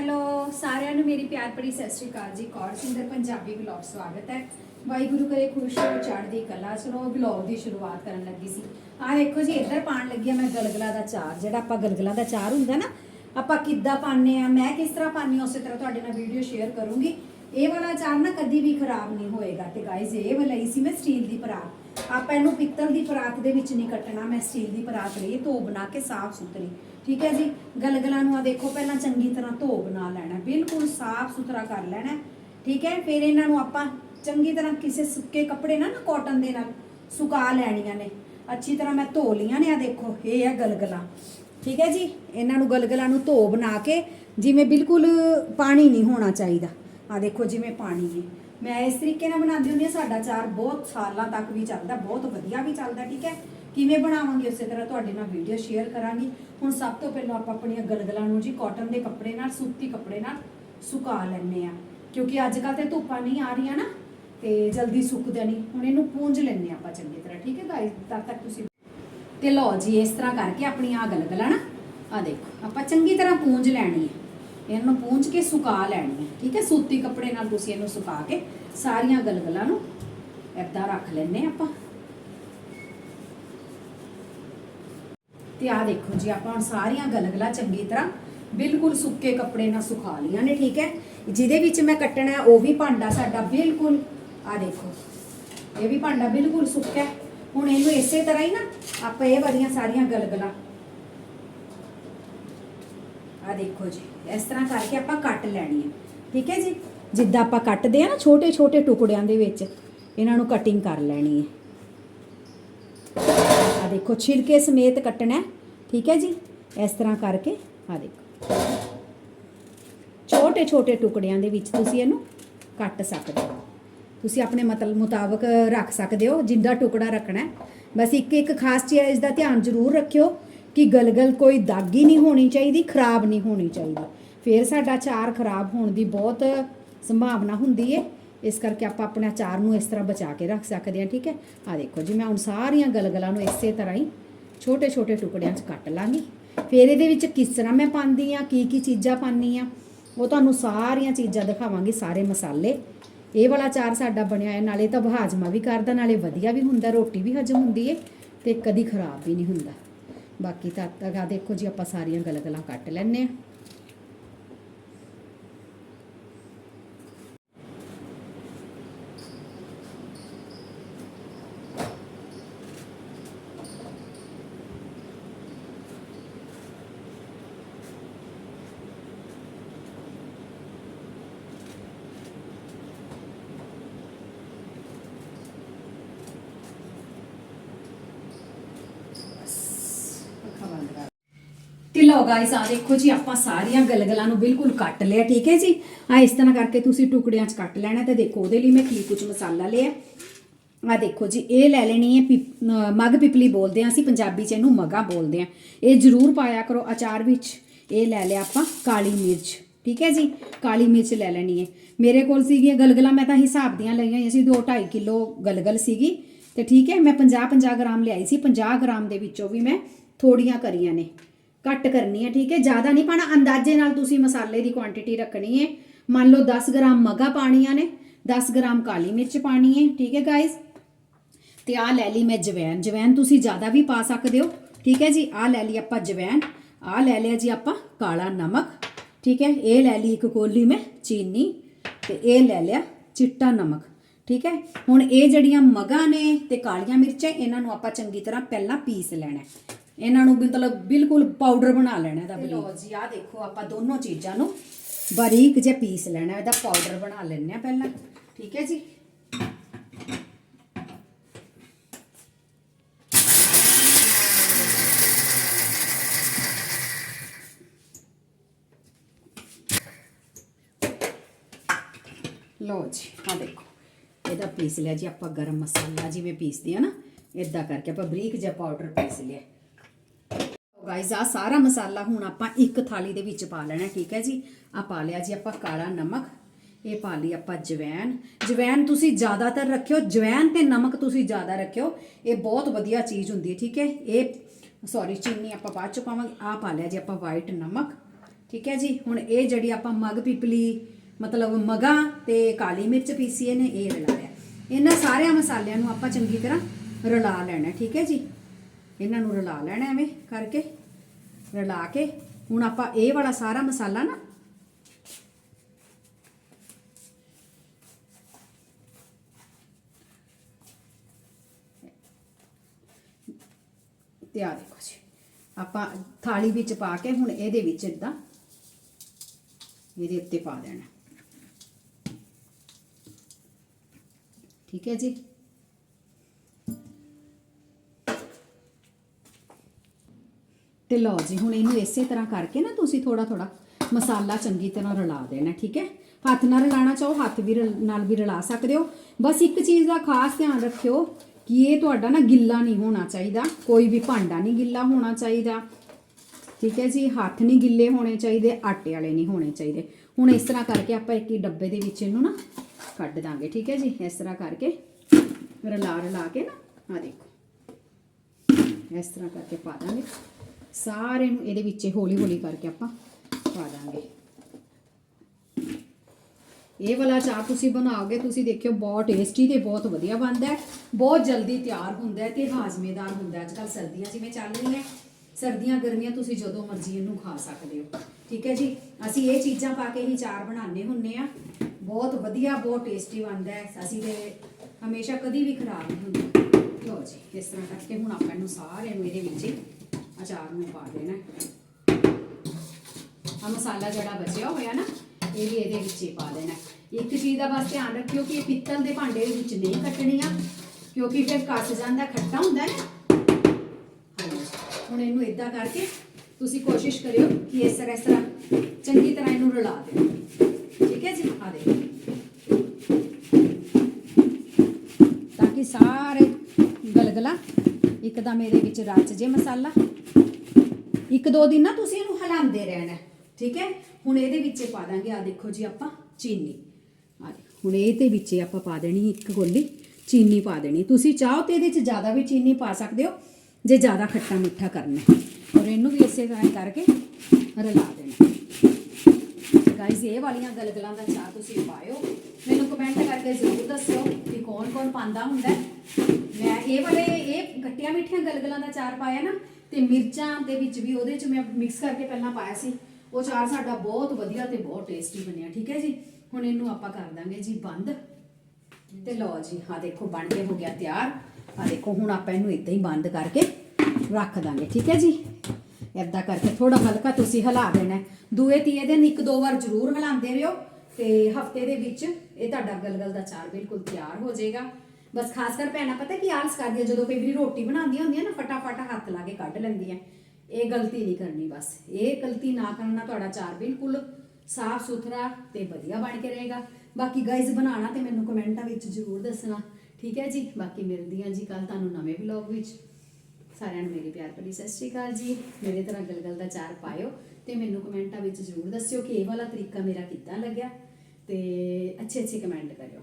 Hello ਸਾਰਿਆਂ ਨੂੰ ਮੇਰੀ ਪਿਆਰ ਭਰੀ ਸਤਿ ਸ਼੍ਰੀ ਅਕਾਲ ਜੀ। ਕੌਰ ਸਿੰਦਰ ਪੰਜਾਬੀ ਵਲੌਗ ਸਵਾਗਤ ਹੈ। ਵਾਹਿਗੁਰੂ ਕਰੇ ਖੁਸ਼ ਹੋ ਚੜ੍ਹਦੀ ਕਲਾ ਚਲੋ ਵਲੌਗ ਦੀ ਸ਼ੁਰੂਆਤ ਕਰਨ ਲੱਗੀ ਸੀ। ਆਹ ਦੇਖੋ ਜੀ, ਇੱਧਰ ਪਾਣ ਲੱਗੀ ਆ ਮੈਂ ਗਲਗਲਾ ਦਾ ਚਾਰ। ਜਿਹੜਾ ਆਪਾਂ ਗਲਗਲਾ ਦਾ ਚਾਰ ਹੁੰਦਾ ਨਾ, ਆਪਾਂ ਕਿੱਦਾਂ ਪਾਉਂਦੇ ਆ ਮੈਂ ਕਿਸ ਤਰ੍ਹਾਂ ਪਾਉਂਦੀ ਹਾਂ, ਉਸੇ ਤਰ੍ਹਾਂ ਤੁਹਾਡੇ ਨਾਲ ਵੀਡੀਓ ਸ਼ੇਅਰ ਕਰੂੰਗੀ। ਇਹ ਵਾਲਾ ਚਾਰ ਨਾ ਕਦੀ ਵੀ ਖਰਾਬ ਨਹੀਂ ਹੋਏਗਾ। ਤੇ ਗਾਇਜ਼ ਇਹ ਵਾਲਾ ਹੀ ਸੀ ਮੈਂ ਸਟੀਲ ਦੀ ਪਰਾਤ। ਆਪਾਂ ਇਹਨੂੰ ਪਿੱਤਲ ਦੀ ਪਰਾਤ ਦੇ ਵਿੱਚ ਨਹੀਂ ਕੱਟਣਾ, ਮੈਂ ਸਟੀਲ ਦੀ ਪਰਾਤ ਲਈ ਧੋ ਬਣਾ ਕੇ ਸਾਫ਼ ਸੁਥਰੀ। ਠੀਕ ਹੈ ਜੀ? ਗਲਗਲਾਂ ਨੂੰ ਆ ਦੇਖੋ, ਪਹਿਲਾਂ ਚੰਗੀ ਤਰ੍ਹਾਂ ਧੋ ਬਣਾ ਲੈਣਾ, ਬਿਲਕੁਲ ਸਾਫ਼ ਸੁਥਰਾ ਕਰ ਲੈਣਾ। ਠੀਕ ਹੈ? ਫਿਰ ਇਹਨਾਂ ਨੂੰ ਆਪਾਂ ਚੰਗੀ ਤਰ੍ਹਾਂ ਕਿਸੇ ਸੁੱਕੇ ਕੱਪੜੇ ਨਾਲ ਨਾ ਕਾਟਨ ਦੇ ਨਾਲ ਸੁਕਾ ਲੈਣੀਆਂ ਨੇ। ਅੱਛੀ ਤਰ੍ਹਾਂ ਮੈਂ ਧੋ ਲੀਆਂ ਨੇ, ਆ ਦੇਖੋ, ਇਹ ਹੈ ਗਲਗਲਾਂ। ਠੀਕ ਹੈ ਜੀ? ਇਹਨਾਂ ਨੂੰ ਗਲਗਲਾਂ ਨੂੰ ਧੋ ਬਣਾ ਕੇ, ਜਿਵੇਂ ਬਿਲਕੁਲ ਪਾਣੀ ਨਹੀਂ ਹੋਣਾ ਚਾਹੀਦਾ। ਆ ਦੇਖੋ, ਜਿਵੇਂ ਪਾਣੀ ਹੈ ਮੈਂ ਇਸ ਤਰੀਕੇ ਨਾਲ ਬਣਾਉਂਦੀ ਹੁੰਦੀ ਹਾਂ, ਸਾਡਾ ਚਾਰ ਬਹੁਤ ਸਾਲਾਂ ਤੱਕ ਵੀ ਚੱਲਦਾ, ਬਹੁਤ ਵਧੀਆ ਵੀ ਚੱਲਦਾ, ਠੀਕ ਹੈ? ਕਿਵੇਂ ਬਣਾਵਾਂਗੇ ਉਸੇ ਤਰ੍ਹਾਂ ਤੁਹਾਡੇ ਨਾਲ ਵੀਡੀਓ ਸ਼ੇਅਰ ਕਰਾਂਗੀ। ਹੁਣ ਸਭ ਤੋਂ ਪਹਿਲਾਂ ਆਪਾਂ ਆਪਣੀਆਂ ਗਲਗਲਾਂ ਨੂੰ ਜੀ ਕਾਟਨ ਦੇ ਕੱਪੜੇ ਨਾਲ, ਸੂਤੀ ਕੱਪੜੇ ਨਾਲ ਸੁਕਾ ਲੈਣੇ ਆ ਕਿਉਂਕਿ ਅੱਜ ਕੱਲ ਤੇ ਧੁੱਪਾਂ ਨਹੀਂ ਆ ਰਹੀਆਂ ਨਾ, ਤੇ ਜਲਦੀ ਸੁੱਕਦਾ ਨਹੀਂ। ਹੁਣ ਇਹਨੂੰ ਪੂੰਝ ਲੈਣੇ ਆਪਾਂ ਚੰਗੀ ਤਰ੍ਹਾਂ, ਠੀਕ ਹੈ ਗਾਇਸ ਤਦ ਤੱਕ ਤੁਸੀਂ ਤੇ ਲਓ ਜੀ, ਇਸ ਤਰ੍ਹਾਂ ਕਰਕੇ ਆਪਣੀਆਂ ਆ ਗਲਗਲਾ ਨਾ ਆ ਦੇਖੋ, ਆਪਾਂ ਚੰਗੀ ਤਰ੍ਹਾਂ ਪੂੰਝ ਲੈਣੀ ਹੈ। ਇਹਨਾਂ ਨੂੰ ਪੂੰਝ ਕੇ ਸੁਕਾ ਲੈਣੀ ਹੈ। ਠੀਕ ਹੈ? ਸੂਤੀ ਕੱਪੜੇ ਨਾਲ ਤੁਸੀਂ ਇਹਨੂੰ ਸੁਕਾ ਕੇ ਸਾਰੀਆਂ ਗਲਗਲਾਂ ਨੂੰ ਏਦਾਂ ਰੱਖ ਲੈਣੇ ਆਪਾਂ। ਤੇ ਆ ਦੇਖੋ ਜੀ, ਆਪਾਂ ਹੁਣ ਸਾਰੀਆਂ ਗਲਗਲਾਂ ਚੰਗੀ ਤਰ੍ਹਾਂ ਬਿਲਕੁਲ ਸੁੱਕੇ ਕੱਪੜੇ ਨਾਲ ਸੁਕਾ ਲੀਆਂ ਨੇ, ਠੀਕ ਹੈ? ਜਿਹਦੇ ਵਿੱਚ ਮੈਂ ਕੱਟਣਾ ਉਹ ਵੀ ਭਾਂਡਾ ਸਾਡਾ ਬਿਲਕੁਲ ਆ ਦੇਖੋ, ਇਹ ਵੀ ਭਾਂਡਾ ਬਿਲਕੁਲ ਸੁੱਕਾ ਹੈ। ਹੁਣ ਇਹਨੂੰ ਇਸੇ ਤਰ੍ਹਾਂ ਹੀ ਨਾ ਆਪਾਂ ਇਹ ਵਾਲੀਆਂ ਸਾਰੀਆਂ ਗਲਗਲਾਂ ਆ ਦੇਖੋ ਜੀ, ਇਸ ਤਰ੍ਹਾਂ ਕਰਕੇ ਆਪਾਂ ਕੱਟ ਲੈਣੀ ਹੈ। ਠੀਕ ਹੈ ਜੀ? ਜਿੱਦਾਂ ਆਪਾਂ ਕੱਟਦੇ ਆ ਨਾ ਛੋਟੇ ਛੋਟੇ ਟੁਕੜਿਆਂ ਦੇ ਵਿੱਚ, ਇਹਨਾਂ ਨੂੰ ਕਟਿੰਗ ਕਰ ਲੈਣੀ ਹੈ। ਆ ਦੇਖੋ, ਛਿਲਕੇ ਸਮੇਤ ਕੱਟਣਾ ਠੀਕ ਹੈ ਜੀ? ਇਸ ਤਰ੍ਹਾਂ ਕਰਕੇ ਆ ਦੇਖੋ। ਛੋਟੇ ਛੋਟੇ ਟੁਕੜਿਆਂ ਦੇ ਵਿੱਚ ਤੁਸੀਂ ਇਹਨੂੰ ਕੱਟ ਸਕਦੇ ਹੋ। ਤੁਸੀਂ ਆਪਣੇ ਮਤਲਬ ਮੁਤਾਬਕ ਰੱਖ ਸਕਦੇ ਹੋ, ਜਿੰਦਾ ਟੁਕੜਾ ਰੱਖਣਾ ਬਸ ਇੱਕ ਇੱਕ ਖਾਸ ਚੀਜ਼ ਦਾ ਧਿਆਨ ਜ਼ਰੂਰ ਰੱਖਿਓ। ਕਿ ਗਲਗਲ ਕੋਈ ਦਾਗੀ ਨਹੀਂ ਹੋਣੀ ਚਾਹੀਦੀ, ਖਰਾਬ ਨਹੀਂ ਹੋਣੀ ਚਾਹੀਦੀ। ਫਿਰ ਸਾਡਾ ਚਾਰ ਖਰਾਬ ਹੋਣ ਦੀ ਬਹੁਤ ਸੰਭਾਵਨਾ ਹੁੰਦੀ ਹੈ ਇਸ ਕਰਕੇ ਆਪਾਂ ਆਪਣੇ ਅਚਾਰ ਨੂੰ ਇਸ ਤਰ੍ਹਾਂ ਬਚਾ ਕੇ ਰੱਖ ਸਕਦੇ ਹਾਂ, ਠੀਕ ਹੈ? ਆ ਦੇਖੋ ਜੀ, ਮੈਂ ਹੁਣ ਸਾਰੀਆਂ ਗਲਗਲਾਂ ਨੂੰ ਇਸੇ ਤਰ੍ਹਾਂ ਹੀ ਛੋਟੇ ਛੋਟੇ ਟੁਕੜਿਆਂ 'ਚ ਕੱਟ ਲਾਂਗੀ। ਫਿਰ ਇਹਦੇ ਵਿੱਚ ਕਿਸ ਤਰ੍ਹਾਂ ਮੈਂ ਪਾਉਂਦੀ ਆ ਕੀ ਕੀ ਚੀਜ਼ਾਂ ਪਾਉਂਦੀ ਆ ਉਹ ਤੁਹਾਨੂੰ ਸਾਰੀਆਂ ਚੀਜ਼ਾਂ ਦਿਖਾਵਾਂਗੀ, ਸਾਰੇ ਮਸਾਲੇ। ਇਹ ਵਾਲਾ ਚਾਰ ਸਾਡਾ ਬਣਿਆ ਹੈ ਨਾਲੇ ਤਾਂ ਹਾਜ਼ਮਾ ਵੀ ਕਰਦਾ, ਨਾਲੇ ਵਧੀਆ ਵੀ ਹੁੰਦਾ, ਰੋਟੀ ਵੀ ਹਜਮ ਹੁੰਦੀ ਹੈ ਤੇ ਕਦੀ ਖਰਾਬ ਵੀ ਨਹੀਂ ਹੁੰਦਾ। ਬਾਕੀ ਤਾਂ ਤੱਕ ਆ ਦੇਖੋ ਜੀ ਆਪਾਂ ਸਾਰੀਆਂ ਗਲਗਲਾਂ ਕੱਟ ਲੈਣੇ ਆ ਅੱਖਾਂ ਬੰਦ ਕਰ ਤੇ ਲਓ ਗਾਇਸ ਆ ਦੇਖੋ ਜੀ, ਆਪਾਂ ਸਾਰੀਆਂ ਗਲਗਲਾਂ ਨੂੰ ਬਿਲਕੁਲ ਕੱਟ ਲਿਆ, ਠੀਕ ਹੈ ਜੀ? ਆ ਇਸ ਤਰ੍ਹਾਂ ਕਰਕੇ ਤੁਸੀਂ ਟੁਕੜਿਆਂ 'ਚ ਕੱਟ ਲੈਣਾ, ਤੇ ਦੇਖੋ ਉਹਦੇ ਲਈ ਮੈਂ ਕੀ ਕੁਝ ਮਸਾਲਾ ਲਿਆ। ਆ ਦੇਖੋ ਜੀ, ਇਹ ਲੈ ਲੈਣੀ ਹੈ ਪਿਪ- ਅਹ ਮੱਗ ਪਿਪਲੀ ਬੋਲਦੇ ਆ ਅਸੀਂ, ਪੰਜਾਬੀ 'ਚ ਇਹਨੂੰ ਮਗਾ ਬੋਲਦੇ ਆ ਇਹ ਜ਼ਰੂਰ ਪਾਇਆ ਕਰੋ ਅਚਾਰ ਵਿੱਚ। ਇਹ ਲੈ ਲਿਆ ਆਪਾਂ ਕਾਲੀ ਮਿਰਚ, ਠੀਕ ਹੈ ਜੀ? ਕਾਲੀ ਮਿਰਚ ਲੈ ਲੈਣੀ ਹੈ। ਮੇਰੇ ਕੋਲ ਸੀਗੀਆਂ ਗਲਗਲਾਂ, ਮੈਂ ਤਾਂ ਹਿਸਾਬ ਦੀਆਂ ਲਈਆਂ ਹੋਈਆਂ ਸੀ 2.5 ਕਿਲੋ ਗਲਗਲ ਸੀਗੀ। ਤੇ ਠੀਕ ਹੈ, ਮੈਂ 50 50 ਗ੍ਰਾਮ ਲਿਆਈ ਸੀ 50 ਗ੍ਰਾਮ ਦੇ ਵਿੱਚੋਂ ਵੀ ਮੈਂ ਥੋੜੀਆਂ ਕਰੀਆਂ ਨੇ। ਘੱਟ ਕਰਨੀ ਹੈ, ਠੀਕ ਹੈ? ਜ਼ਿਆਦਾ ਨਹੀਂ ਪਾਣਾ ਅੰਦਾਜ਼ੇ ਨਾਲ ਤੁਸੀਂ ਮਸਾਲੇ ਦੀ ਕੁਆਂਟੀਟੀ ਰੱਖਣੀ ਹੈ। ਮੰਨ ਲਓ 10 ਗ੍ਰਾਮ ਮਗਾ ਪਾਣੀਆਂ ਨੇ 10 ਗ੍ਰਾਮ ਕਾਲੀ ਮਿਰਚ ਪਾਣੀ ਹੈ, ਠੀਕ ਹੈ ਗਾਇਸ ਤੇ ਆ ਲੈ ਲਈ ਮੈਂ ਜਵੈਨ ਜਵੈਨ ਤੁਸੀਂ ਜ਼ਿਆਦਾ ਵੀ ਪਾ ਸਕਦੇ ਹੋ, ਠੀਕ ਹੈ ਜੀ? ਆ ਲੈ ਲਈ ਆਪਾਂ ਜਵੈਨ ਆ ਲੈ ਲਿਆ ਜੀ ਆਪਾਂ ਕਾਲਾ ਨਮਕ, ਠੀਕ ਹੈ? ਇਹ ਲੈ ਲਈ ਇੱਕ ਕੋਲੀ ਮੈਂ ਚੀਨੀ ਤੇ ਇਹ ਲੈ ਲਿਆ ਚਿੱਟਾ ਨਮਕ, ਠੀਕ ਹੈ? ਹੁਣ ਇਹ ਜਿਹੜੀਆਂ ਮਗਾਂ ਨੇ ਤੇ ਕਾਲੀਆਂ ਮਿਰਚਾਂ, ਇਹਨਾਂ ਨੂੰ ਆਪਾਂ ਚੰਗੀ ਤਰ੍ਹਾਂ ਪਹਿਲਾਂ ਪੀਸ ਲੈਣਾ ਇਹਨਾਂ ਨੂੰ ਮਤਲਬ ਬਿਲਕੁਲ ਪਾਊਡਰ ਬਣਾ ਲੈਣਾ ਇਹਦਾ ਲਓ ਜੀ ਆ ਦੇਖੋ ਆਪਾਂ ਦੋਨੋਂ ਚੀਜ਼ਾਂ ਨੂੰ ਬਾਰੀਕ ਜਿਹਾ ਪੀਸ ਲੈਣਾ ਇਹਦਾ ਪਾਊਡਰ ਬਣਾ ਲੈਣੇ ਆ ਪਹਿਲਾਂ। ਠੀਕ ਹੈ ਜੀ। ਲਓ ਜੀ ਆ ਦੇਖੋ। ਇਹਦਾ ਪੀਸ ਲਿਆ ਜੀ ਆਪਾਂ ਗਰਮ ਮਸਾਲਾ ਜਿਵੇਂ ਪੀਸਦੇ ਆ ਨਾ ਇਦਾਂ ਕਰਕੇ ਆਪਾਂ ਬਰੀਕ ਜਿਹਾ ਪਾਊਡਰ ਪੀਸ ਲਿਆ। ਗਾਇਜ਼ ਆ ਸਾਰਾ ਮਸਾਲਾ ਹੁਣ ਆਪਾਂ ਇੱਕ ਥਾਲੀ ਦੇ ਵਿੱਚ ਪਾ ਲੈਣਾ, ਠੀਕ ਹੈ ਜੀ? ਆ ਪਾ ਲਿਆ ਜੀ ਆਪਾਂ ਕਾਲਾ ਨਮਕ, ਇਹ ਪਾ ਲਈ ਆਪਾਂ ਜਵੈਨ ਜਵੈਨ ਤੁਸੀਂ ਜ਼ਿਆਦਾਤਰ ਰੱਖਿਓ ਜਵੈਨ ਤੇ ਨਮਕ ਤੁਸੀਂ ਜ਼ਿਆਦਾ ਰੱਖਿਓ, ਇਹ ਬਹੁਤ ਵਧੀਆ ਚੀਜ਼ ਹੁੰਦੀ ਹੈ, ਠੀਕ ਹੈ? ਇਹ ਸੌਰੀ ਚੀਨੀ ਆਪਾਂ ਬਾਅਦ ਚ ਪਾਵਾਂਗੇ ਆ ਪਾ ਲਿਆ ਜੀ ਆਪਾਂ ਵਾਈਟ ਨਮਕ, ਠੀਕ ਹੈ ਜੀ? ਹੁਣ ਇਹ ਜਿਹੜੀ ਆਪਾਂ ਮਗ ਪੀਪਲੀ, ਮਤਲਬ ਮਗਾ ਤੇ ਕਾਲੀ ਮਿਰਚ ਪੀਸੀਏ ਨੇ ਇਹ ਰਲਾਇਆ ਇਹਨਾਂ ਸਾਰਿਆਂ ਮਸਾਲਿਆਂ ਨੂੰ ਆਪਾਂ ਚੰਗੀ ਤਰ੍ਹਾਂ ਰਲਾ ਲੈਣਾ, ਠੀਕ ਹੈ ਜੀ? ਇਹਨਾਂ ਨੂੰ ਰਲਾ ਲੈਣਾ ਐਵੇਂ ਕਰਕੇ। ਰਲਾ ਕੇ ਹੁਣ ਆਪਾਂ ਇਹ ਵਾਲਾ ਸਾਰਾ ਮਸਾਲਾ ਨਾ ਤੇ ਆ ਦੇਖੋ ਜੀ। ਆਪਾਂ ਥਾਲੀ ਵਿੱਚ ਪਾ ਕੇ ਹੁਣ ਇਹਦੇ ਵਿੱਚ ਇਦਾਂ ਇਹਦੇ ਉੱਤੇ ਪਾ ਦੇਣਾ। ਠੀਕ ਹੈ ਜੀ? ਤੇ ਲਓ ਜੀ, ਹੁਣ ਇਹਨੂੰ ਇਸੇ ਤਰ੍ਹਾਂ ਕਰਕੇ ਨਾ ਤੁਸੀਂ ਥੋੜਾ ਥੋੜਾ ਮਸਾਲਾ ਚੰਗੀ ਤਰ੍ਹਾਂ ਰਲਾ ਦੇਣਾ, ਠੀਕ ਹੈ? ਹੱਥ ਨਾਲ ਰਲਾਣਾ ਚਾਹੋ, ਹੱਥ ਵੀ ਰਲ- ਨਾਲ ਵੀ ਰਲਾ ਸਕਦੇ ਹੋ। ਬਸ ਇੱਕ ਚੀਜ਼ ਦਾ ਖਾਸ ਧਿਆਨ ਰੱਖਿਓ ਕਿ ਇਹ ਤੁਹਾਡਾ ਨਾ ਗਿੱਲਾ ਨਹੀਂ ਹੋਣਾ ਚਾਹੀਦਾ, ਕੋਈ ਵੀ ਭਾਂਡਾ ਨਹੀਂ ਗਿੱਲਾ ਹੋਣਾ ਚਾਹੀਦਾ। ਠੀਕ ਹੈ ਜੀ, ਹੱਥ ਨਹੀਂ ਗਿੱਲੇ ਹੋਣੇ ਚਾਹੀਦੇ, ਆਟੇ ਵਾਲੇ ਨਹੀਂ ਹੋਣੇ ਚਾਹੀਦੇ। ਹੁਣ ਇਸ ਤਰ੍ਹਾਂ ਕਰਕੇ ਆਪਾਂ ਇੱਕ ਹੀ ਡੱਬੇ ਦੇ ਵਿੱਚ ਇਹਨੂੰ ਨਾ ਕੱਢ ਦਾਂਗੇ, ਠੀਕ ਹੈ ਜੀ? ਇਸ ਤਰ੍ਹਾਂ ਕਰਕੇ ਰਲਾ ਰਲਾ ਕੇ ਨਾ ਆ ਦੇਖੋ। ਇਸ ਤਰ੍ਹਾਂ ਕਰਕੇ ਪਾ ਦਾਂਗੇ। ਸਾਰੇ ਨੂੰ ਇਹਦੇ ਵਿੱਚ ਹੌਲੀ ਹੌਲੀ ਕਰਕੇ ਆਪਾਂ ਪਾ ਦਾਂਗੇ। ਇਹ ਵਾਲਾ ਚਾਹ ਤੁਸੀਂ ਬਣਾਓਗੇ, ਤੁਸੀਂ ਦੇਖਿਓ ਬਹੁਤ ਟੇਸਟੀ ਤੇ ਬਹੁਤ ਵਧੀਆ ਬਣਦਾ ਹੈ। ਬਹੁਤ ਜਲਦੀ ਤਿਆਰ ਹੁੰਦਾ ਹੈ ਤੇ ਹਾਜ਼ਮੇਦਾਰ ਹੁੰਦਾ ਹੈ। ਅੱਜਕੱਲ ਸਰਦੀਆਂ ਜਿਵੇਂ ਚੱਲ ਰਹੀਆਂ ਸਰਦੀਆਂ ਗਰਮੀਆਂ ਤੁਸੀਂ ਜਦੋਂ ਮਰਜ਼ੀ ਇਹਨੂੰ ਖਾ ਸਕਦੇ ਹੋ। ਠੀਕ ਹੈ ਜੀ? ਅਸੀਂ ਇਹ ਚੀਜ਼ਾਂ ਪਾ ਕੇ ਹੀ ਚਾਰ ਬਣਾਉਂਦੇ ਹੁੰਨੇ ਆ ਬਹੁਤ ਵਧੀਆ, ਬਹੁਤ ਟੇਸਟੀ ਬਣਦਾ ਹੈ। ਅਸੀਂ ਤੇ ਹਮੇਸ਼ਾ ਕਦੀ ਵੀ ਖਰਾਬ ਨਹੀਂ ਹੁੰਦਾ। ਲਓ ਜੀ, ਇਸ ਤਰ੍ਹਾਂ ਕਰਕੇ ਹੁਣ ਆਪਾਂ ਇਹਨੂੰ ਸਾਰੇ ਨੂੰ ਇਹਦੇ ਵਿੱਚ ਅਚਾਰ ਨੂੰ ਪਾ ਦੇਣਾ ਆ ਮਸਾਲਾ ਜਿਹੜਾ ਬਚਿਆ ਹੋਇਆ ਨਾ, ਇਹ ਵੀ ਇਹਦੇ ਵਿੱਚ ਹੀ ਪਾ ਦੇਣਾ ਇੱਕ ਚੀਜ਼ ਦਾ ਬਸ ਧਿਆਨ ਰੱਖਿਓ ਕਿ ਇਹ ਪਿੱਤਲ ਦੇ ਭਾਂਡੇ ਦੇ ਵਿੱਚ ਨਹੀਂ ਕੱਟਣੀਆਂ, ਕਿਉਂਕਿ ਫਿਰ ਕੱਸ ਜਾਂਦਾ, ਖੱਟਾ ਹੁੰਦਾ ਨਾ। ਹੁਣ ਇਹਨੂੰ ਇਦਾਂ ਕਰਕੇ ਤੁਸੀਂ ਕੋਸ਼ਿਸ਼ ਕਰਿਓ ਕਿ ਇਸ ਤਰ੍ਹਾਂ ਇਸ ਤਰ੍ਹਾਂ ਚੰਗੀ ਤਰ੍ਹਾਂ ਇਹਨੂੰ ਰਲਾ ਦਿਓ। ਠੀਕ ਹੈ ਜੀ? ਆ ਦੇਖੋ। ਤਾਂ ਕਿ ਸਾਰੇ ਗਲਗਲਾ ਇੱਕਦਮ ਇਹਦੇ ਵਿੱਚ ਰਚ ਜੇ ਮਸਾਲਾ। ਇੱਕ ਦੋ ਦਿਨ ਨਾ ਤੁਸੀਂ ਇਹਨੂੰ ਹਿਲਾਉਂਦੇ ਰਹਿਣਾ। ਠੀਕ ਹੈ? ਹੁਣ ਇਹਦੇ ਵਿੱਚ ਪਾ ਦਾਂਗੇ। ਆ ਦੇਖੋ ਜੀ ਆਪਾਂ, ਚੀਨੀ। ਆ ਹੁਣ ਇਹ ਤੇ ਵਿੱਚ ਆਪਾਂ ਪਾ ਦੇਣੀ ਇੱਕ ਗੋਲੀ, ਚੀਨੀ ਪਾ ਦੇਣੀ। ਤੁਸੀਂ ਚਾਹੋ ਤੇ ਇਹਦੇ ਚ ਜ਼ਿਆਦਾ ਵੀ ਚੀਨੀ ਪਾ ਸਕਦੇ ਹੋ, ਜੇ ਜ਼ਿਆਦਾ ਖੱਟਾ ਮਿੱਠਾ ਕਰਨਾ ਔਰ ਇਹਨੂੰ ਵੀ ਇਸੇ ਤਰ੍ਹਾਂ ਕਰਕੇ ਰਲਾ ਦੇਣਾ ਗਾਇਸ ਇਹ ਵਾਲੀਆਂ ਗਲਗਲਾਂ ਦਾ ਚਾਹ ਤੁਸੀਂ ਪਾਇਓ। ਮੈਨੂੰ ਕਮੈਂਟ ਕਰਕੇ ਜ਼ਰੂਰ ਦੱਸਿਓ ਕਿ ਕੌਣ ਕੌਣ ਪਾਉਂਦਾ ਹੁੰਦਾ ਮੈਂ ਇਹ ਵਾਲੇ, ਇਹ ਖੱਟੀਆਂ ਮਿੱਠੀਆਂ ਗਲਗਲਾਂ ਦਾ ਚਾਰ ਪਾਇਆ ਨਾ ਤੇ ਮਿਰਚਾਂ ਦੇ ਵਿੱਚ ਵੀ ਉਹਦੇ ਚ ਮੈਂ ਮਿਕਸ ਕਰਕੇ ਪਹਿਲਾਂ ਪਾਇਆ ਸੀ। ਉਹ ਚਾਰ ਸਾਡਾ ਬਹੁਤ ਵਧੀਆ ਤੇ ਬਹੁਤ ਟੇਸਟੀ ਬਣਿਆ, ਠੀਕ ਹੈ ਜੀ? ਹੁਣ ਇਹਨੂੰ ਆਪਾਂ ਕਰ ਦਾਂਗੇ ਜੀ ਬੰਦ। ਤੇ ਲਓ ਜੀ ਹਾਂ ਦੇਖੋ ਬਣ ਕੇ ਹੋ ਗਿਆ ਤਿਆਰ। ਆ ਦੇਖੋ, ਹੁਣ ਆਪਾਂ ਇਹਨੂੰ ਇਦਾਂ ਹੀ ਬੰਦ ਕਰਕੇ ਰੱਖ ਦਾਂਗੇ, ਠੀਕ ਹੈ ਜੀ? ਏਦਾਂ ਕਰਕੇ ਥੋੜਾ ਹਲਕਾ ਤੁਸੀਂ ਹਿਲਾ ਦੇਣਾ ਦੂਏ ਤੀਏ ਦਿਨ ਇੱਕ ਦੋ ਵਾਰ ਜ਼ਰੂਰ ਹਿਲਾਉਂਦੇ ਰਹੋ ਤੇ ਹਫ਼ਤੇ ਦੇ ਵਿੱਚ ਇਹ ਤੁਹਾਡਾ ਗਲਗਲ ਦਾ ਚਾਰ ਬਿਲਕੁਲ ਤਿਆਰ ਹੋ ਜਾਏਗਾ। ਬਸ ਖਾਸ ਕਰ ਭੈਣਾਂ, ਪਤਾ ਕੀ ਆਲਸ ਕਰਦੀਆਂ, ਜਦੋਂ ਕਈ ਵਾਰੀ ਰੋਟੀ ਬਣਾਉਂਦੀਆਂ ਹੁੰਦੀਆਂ ਨਾ, ਫਟਾਫਟ ਹੱਥ ਲਾ ਕੇ ਕੱਢ ਲੈਂਦੀਆਂ। ਇਹ ਗਲਤੀ ਨਹੀਂ ਕਰਨੀ ਬਸ। ਇਹ ਗਲਤੀ ਨਾ ਕਰਨਾ ਤੁਹਾਡਾ ਚਾਰ ਬਿਲਕੁਲ ਸਾਫ਼ ਸੁਥਰਾ ਤੇ ਵਧੀਆ ਬਣ ਕੇ ਰਹੇਗਾ। ਬਾਕੀ ਗਾਇਜ਼ ਬਣਾਉਣਾ ਤੇ ਮੈਨੂੰ ਕਮੈਂਟਾਂ ਵਿੱਚ ਜ਼ਰੂਰ ਦੱਸਣਾ। ਠੀਕ ਹੈ ਜੀ? ਬਾਕੀ ਮਿਲਦੀ ਹਾਂ ਜੀ ਕੱਲ ਤੁਹਾਨੂੰ ਨਵੇਂ ਵਲੌਗ ਵਿੱਚ। ਸਾਰਿਆਂ ਨੂੰ ਮੇਰੀ ਪਿਆਰ ਭਰੀ ਸਤਿ ਸ਼੍ਰੀ ਅਕਾਲ ਜੀ। ਮੇਰੇ ਤਰ੍ਹਾਂ ਗਲਗਲ ਦਾ ਚਾਰ ਪਾਇਓ ਤੇ ਮੈਨੂੰ ਕਮੈਂਟਾਂ ਵਿੱਚ ਜ਼ਰੂਰ ਦੱਸਿਓ ਕਿ ਇਹ ਵਾਲਾ ਤਰੀਕਾ ਮੇਰਾ ਕਿੱਦਾਂ ਲੱਗਿਆ। ਤੇ ਅੱਛੇ ਅੱਛੇ ਕਮੈਂਟ ਕਰਿਓ।